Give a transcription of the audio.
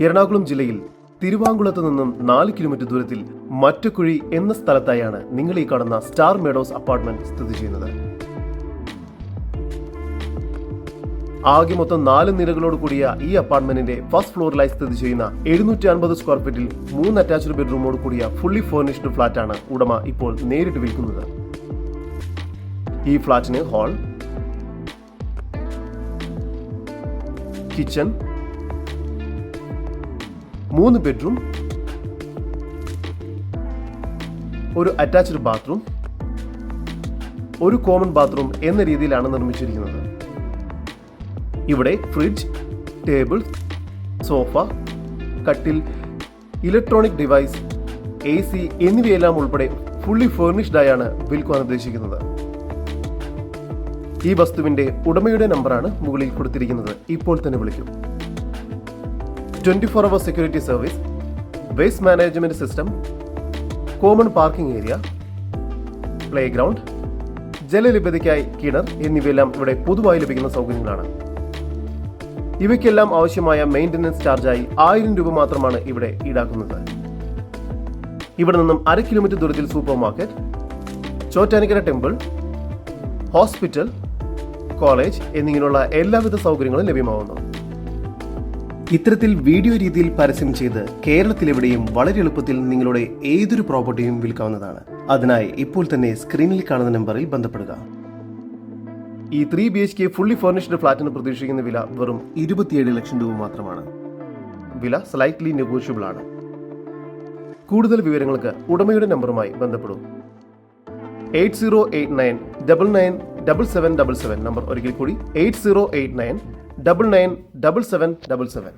എറണാകുളം ജില്ലയിൽ തിരുവാങ്കുളത്ത് നിന്നും നാല് കിലോമീറ്റർ ദൂരത്തിൽ മറ്റക്കുഴി എന്ന സ്ഥലത്തായാണ് നിങ്ങൾ ഈ കാണുന്ന സ്റ്റാർ മേഡോസ് അപ്പാർട്ട്മെന്റ് സ്ഥിതി ചെയ്യുന്നത്. ആകെ മൊത്തം നാല് നിലകളോട് കൂടിയ ഈ അപ്പാർട്ട്മെന്റിന്റെ ഫസ്റ്റ് ഫ്ലോറിലായി സ്ഥിതി ചെയ്യുന്ന എഴുന്നൂറ്റി അൻപത് സ്ക്വയർ ഫീറ്റിൽ മൂന്ന് അറ്റാച്ച്ഡ് ബെഡ്റൂമോട് കൂടിയ ഫുള്ളി ഫേർണിഷ്ഡ് ഫ്ളാറ്റാണ് ഉടമ ഇപ്പോൾ നേരിട്ട് വിൽക്കുന്നത്. ഈ ഫ്ളാറ്റിന് ഹാൾ കിച്ചൺ മൂന്ന് ബെഡ്റൂം ഒരു അറ്റാച്ച്ഡ് ബാത്റൂം ഒരു കോമൺ ബാത്റൂം എന്ന രീതിയിലാണ് നിർമ്മിച്ചിരിക്കുന്നത്. ഇവിടെ ഫ്രിഡ്ജ് ടേബിൾ സോഫ കട്ടിൽ ഇലക്ട്രോണിക് ഡിവൈസ് എ സി എന്നിവയെല്ലാം ഉൾപ്പെടെ ഫുള്ളി ഫേർണിഷ്ഡ് ആയാണ് വിൽക്കുവാൻ ഉദ്ദേശിക്കുന്നത്. ഈ വസ്തുവിന്റെ ഉടമയുടെ നമ്പറാണ് മുകളിൽ കൊടുത്തിരിക്കുന്നത്. ഇപ്പോൾ തന്നെ വിളിക്കും. Twenty four hour security service waste management system common parking area playground ജലലഭ്യതയ്ക്കായി കിണർ എന്നിവയെല്ലാം ഇവിടെ പൊതുവായി ലഭിക്കുന്ന സൗകര്യങ്ങളാണ്. ഇവയ്ക്കെല്ലാം ആവശ്യമായ മെയിന്റനൻസ് ചാർജായി ആയിരം രൂപ മാത്രമാണ് ഇവിടെ ഈടാക്കുന്നത്. ഇവിടെ നിന്നും അര കിലോമീറ്റർ ദൂരത്തിൽ supermarket Chottanikkara temple hospital college എന്നിങ്ങനെയുള്ള എല്ലാവിധ സൗകര്യങ്ങളും ലഭ്യമാവുന്നു. ഇത്തരത്തിൽ വീഡിയോ രീതിയിൽ പരസ്യം ചെയ്ത് കേരളത്തിലെവിടെയും വളരെ എളുപ്പത്തിൽ നിങ്ങളുടെ ഏതൊരു പ്രോപ്പർട്ടിയും വിൽക്കാവുന്നതാണ്. അതിനായി ഇപ്പോൾ തന്നെ സ്ക്രീനിൽ കാണുന്ന നമ്പറിൽ ബന്ധപ്പെടുക. ഈ three B H K fully furnished ഫ്ലാറ്റിന് പ്രതീക്ഷിക്കുന്ന വില വെറും ഇരുപത്തിയേഴ് ലക്ഷം രൂപ മാത്രമാണ്. വില സ്ലൈറ്റ്ലി നെഗോഷ്യബിൾ ആണ്. കൂടുതൽ വിവരങ്ങൾക്ക് ഉടമയുടെ നമ്പറുമായി ബന്ധപ്പെടും. Eight zero eight nine double nine double seven double seven number ഒരിക്കൽ കൂടി eight zero eight nine double nine double seven double seven